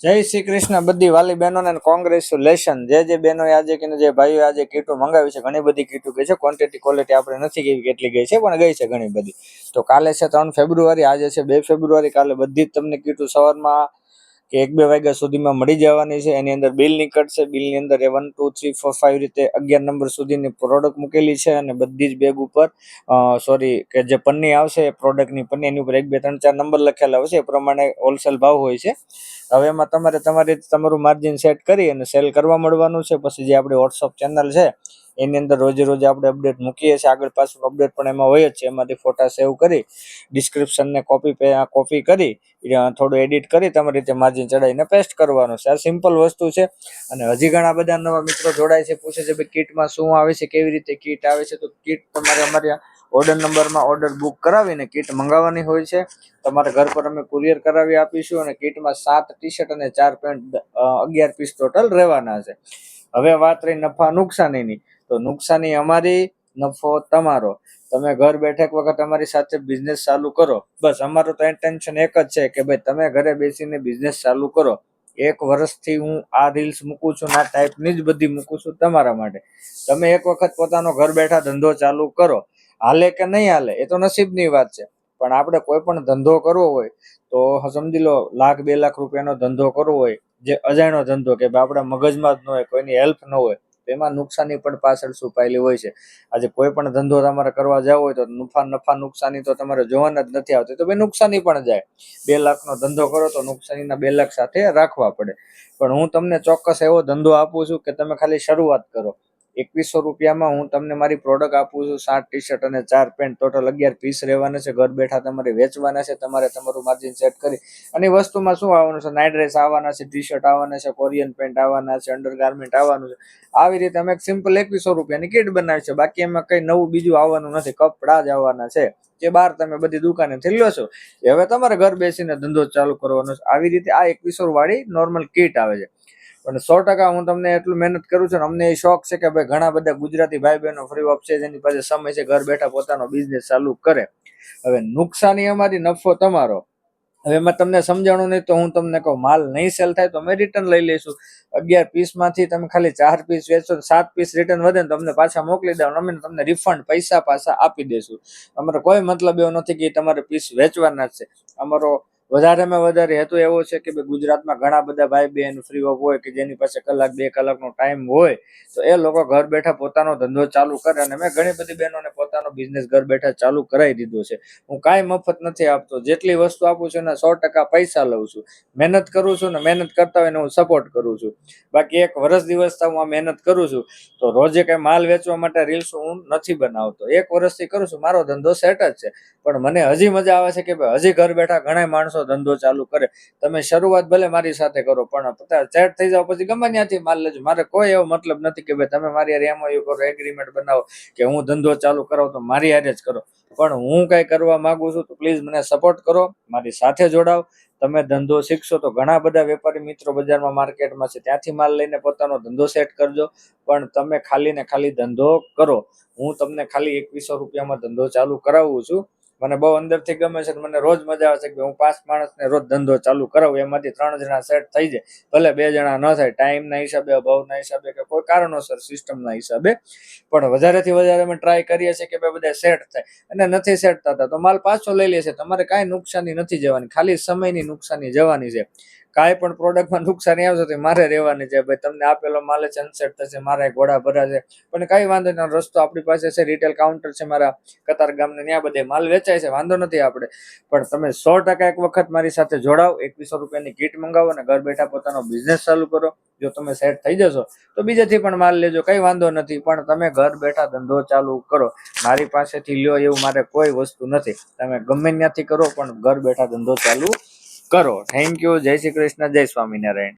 જય શ્રી કૃષ્ણ બધી વાલી બહેનોને કોંગ્રેચ્યુલેશન જે જે બહેનો આજે કે જે ભાઈઓ આજે કીટો મંગાવી છે, ઘણી બધી કીટો ગઈ છે. ક્વોન્ટિટી ક્વોલિટી આપણે નથી કેવી કેટલી ગઈ છે, પણ ગઈ છે ઘણી બધી. તો કાલે છે ત્રણ ફેબ્રુઆરી, આજે છે બે ફેબ્રુઆરી, કાલે બધી જ તમને કીટો સવારમાં કે એક બે વાગ્યા સુધીમાં મળી જવાની છે. એની અંદર બિલ નીકળશે. બિલની અંદર એ one two three four five રીતે અગિયાર નંબર સુધીની પ્રોડક્ટ મૂકેલી છે અને બધી જ બેગ ઉપર સોરી કે જે પન્ની આવશે એ પ્રોડક્ટની પન્ની, એની ઉપર એક, બે, ત્રણ, ચાર નંબર લખેલા હોય છે. એ પ્રમાણે હોલસેલ ભાવ હોય છે. હવે એમાં તમારે તમારી તમારું માર્જિન સેટ કરી અને સેલ કરવા મળવાનું છે. પછી જે આપણી વોટ્સઅપ ચેનલ છે એની અંદર રોજે રોજ આપણે અપડેટ મૂકીએ છીએ. આગળ પાછળ અપડેટ પણ એમાં હોય જ છે. એમાંથી ફોટા સેવ કરી ડિસ્ક્રિપ્શનને કોપી કોપી કરી થોડું એડિટ કરી તમારી રીતે માર્જિન ચડાવીને પેસ્ટ કરવાનું છે. આ સિમ્પલ વસ્તુ છે. અને હજી ઘણા બધા નવા મિત્રો જોડાય છે. પૂછે છે, ભાઈ, કીટમાં શું આવે છે? કેવી રીતે કીટ આવે છે? તો કીટ તમારે અમારી ઓર્ડર નંબરમાં ઓર્ડર બુક કરાવીને કીટ મંગાવવાની હોય છે. તમારા ઘર પર અમે કુરિયર કરાવી આપીશું અને કીટમાં સાત ટી શર્ટ અને ચાર પેન્ટ અગિયાર પીસ ટોટલ રહેવાના છે. હવે વાત રહી નફા નુકસાનીની. તો નુકસાની અમારી, નફો તમારો. તમે ઘર બેઠક વખત અમારી સાથે બિઝનેસ ચાલુ કરો. બસ, અમારું તો ઇન્ટેન્શન એક જ છે કે ભાઈ તમે ઘરે બેસીને બિઝનેસ ચાલુ કરો. એક વર્ષથી હું આ રીલ્સ મૂકું છું આ ટાઈપની જ બધી મૂકું છું તમારા માટે. તમે એક વખત પોતાનો ઘર બેઠા ધંધો ચાલુ કરો. હાલે કે નહીં હાલે, એ તો નસીબની વાત છે. પણ આપણે કોઈ પણ ધંધો કરવો હોય, તો સમજી લો, લાખ બે લાખ રૂપિયાનો ધંધો કરવો હોય, જે અજાણ્યો ધંધો કે આપણા મગજમાં જ ન હોય, કોઈની હેલ્પ ન હોય એમાં નુકસાની પણ પાછળ છુપાયેલી હોય છે. આજે કોઈ પણ ધંધો તમારે કરવા જવો હોય તો નફા નફા નુકસાની તો તમારે જોવાના જ નથી આવતી. તો ભાઈ નુકસાની પણ જાય. બે લાખનો ધંધો કરો તો નુકસાનીના બે લાખ સાથે રાખવા પડે. પણ હું તમને ચોક્કસ એવો ધંધો આપું છું કે તમે ખાલી શરૂઆત કરો. એકવીસો રૂપિયામાં હું તમને મારી પ્રોડક્ટ આપું છું, સાત ટી શર્ટ અને ચાર પેન્ટ ટોટલ અગિયાર પીસ રહેવાના છે, ઘર બેઠા તમારે વેચવાના છે, તમારે તમારું માર્જિન સેટ કરી. અને વસ્તુમાં શું આવવાનું છે નાઇટ ડ્રેસ આવવાના છે ટી શર્ટ આવવાના છે કોરિયન પેન્ટ આવવાના છે અંડરગાર્મેન્ટ આવવાનું છે. આવી રીતે અમે સિમ્પલ એકવીસો રૂપિયાની કિટ બનાવી છે, બાકી એમાં કંઈ નવું બીજું આવવાનું નથી, કપડા જ આવવાના છે. જે બહાર તમે બધી દુકાનેથી લો છો હવે તમારે ઘર બેસીને ધંધો ચાલુ કરવાનો છે. આવી રીતે આ એકવીસો વાળી નોર્મલ કિટ આવે છે. પણ સો ટકા હું તમને એટલું મહેનત કરું છું અમને એ શોખ છે કે ભાઈ ઘણા બધા ગુજરાતી ભાઈ બહેનો ફ્રી ઓફ છે જેની પાસે સમય છે, ઘર બેઠા પોતાનો બિઝનેસ ચાલુ કરે. હવે નુકસાની અમારી નફો તમારો. હવે એમાં તમને સમજાણું નહીં તો હું તમને કહું, માલ નહીં સેલ થાય તો અમે રિટર્ન લઈ લઈશું. અગિયાર પીસમાંથી તમે ખાલી ચાર પીસ વેચો સાત પીસ રિટર્ન વધે ને તમને પાછા મોકલી દેવાનું અમે તમને રિફંડ પૈસા પાછા આપી દઈશું. અમારો કોઈ મતલબ એવો નથી કે તમારે પીસ વેચવાના જ છે. અમારો વધારેમાં વધારે હેતુ એવો છે કે ગુજરાતમાં ઘણા બધા ભાઈ બહેન ફ્રી ઓફ હોય કે જેની પાસે કલાક, બે કલાકનો ટાઈમ હોય, તો એ લોકો ઘર બેઠા પોતાનો ધંધો ચાલુ કરે અને મેં ઘણી બધી બહેનોને પોતાનો બિઝનેસ ઘર બેઠા ચાલુ કરાવી દીધો છે. હું કાંઈ મફત નથી આપતો. જેટલી વસ્તુ આપું છું એના સો ટકા પૈસા લઉં છું. મહેનત કરું છું ને મહેનત કરતા હોય ને હું સપોર્ટ કરું છું. બાકી એક વર્ષ દિવસ હું આ મહેનત કરું છું. તો રોજે કંઈ માલ વેચવા માટે રીલ્સ હું નથી બનાવતો. એક વર્ષથી કરું છું. મારો ધંધો સેટ જ છે. પણ મને હજી મજા આવે છે કે ભાઈ હજી ઘર બેઠા ઘણા માણસો ધંધો ચાલુ કરે. તમે શરૂઆત ભલે મારી સાથે કરો, પણ સેટ થઈ જાવ પછી ગમે ત્યાંથી માલ લેજો. મારે કોઈ એવો મતલબ નથી કે ભાઈ તમે મારી એમાં એમઓયુ કરો એગ્રીમેન્ટ બનાવો કે હું ધંધો ચાલુ કરાવું તો મારી હારે જ કરો. પણ હું કઈ કરવા માંગુ છું તો પ્લીઝ મને સપોર્ટ કરો, મારી સાથે જોડાવ તમે ધંધો શીખશો તો ઘણા બધા વેપારી મિત્રો બજારમાં માર્કેટમાં છે, ત્યાંથી માલ લઈને પોતાનો ધંધો સેટ કરજો. પણ તમે ખાલી ને ખાલી ધંધો કરો. હું તમને ખાલી એકવીસો રૂપિયામાં ધંધો ચાલુ કરાવું છું. મને બહુ અંદરથી ગમે છે મને રોજ મજા આવે છે કે હું પાંચ માણસને રોજ ધંધો ચાલુ કરાવું, એમાંથી ત્રણ જણા સેટ થઈ જાય. ભલે બે જણા ન થાય ટાઈમના હિસાબે અભાવના હિસાબે કે કોઈ કારણોસર સિસ્ટમના હિસાબે. પણ વધારેથી વધારે અમે ટ્રાય કરીએ છીએ કે ભાઈ બધા સેટ થાય. અને નથી સેટ થતા તો માલ પાછો લઈ લે છે. તમારે કાંઈ નુકસાની નથી જવાની. ખાલી સમયની નુકસાની જવાની છે. કાંઈ પણ પ્રોડક્ટમાં નુકસાની આવશે તો મારે રહેવાની છે. ભાઈ, તમને આપેલો માલ જ અનસેટ થશે, મારા ઘોડા ભરા છે. પણ કાંઈ વાંધો નહીં રસ્તો આપણી પાસે છે રિટેલ કાઉન્ટર છે મારા કતાર ગામને, ત્યાં બધે માલ વેચાય છે, વાંધો નથી આપણે. પણ તમે સો ટકા એક વખત મારી સાથે જોડાઓ એકવીસો રૂપિયાની કીટ મંગાવો અને ઘર બેઠા પોતાનો બિઝનેસ ચાલુ કરો. જો તમે સેટ થઈ જશો, તો બીજેથી પણ માલ લેજો, કંઈ વાંધો નથી. પણ તમે ઘર બેઠા ધંધો ચાલુ કરો. મારી પાસેથી લ્યો એવું મારે કોઈ વસ્તુ નથી. તમે ગમે ત્યાંથી કરો, પણ ઘર બેઠા ધંધો ચાલુ કરો. થેન્ક યુ જય શ્રી કૃષ્ણ. જય સ્વામિનારાયણ.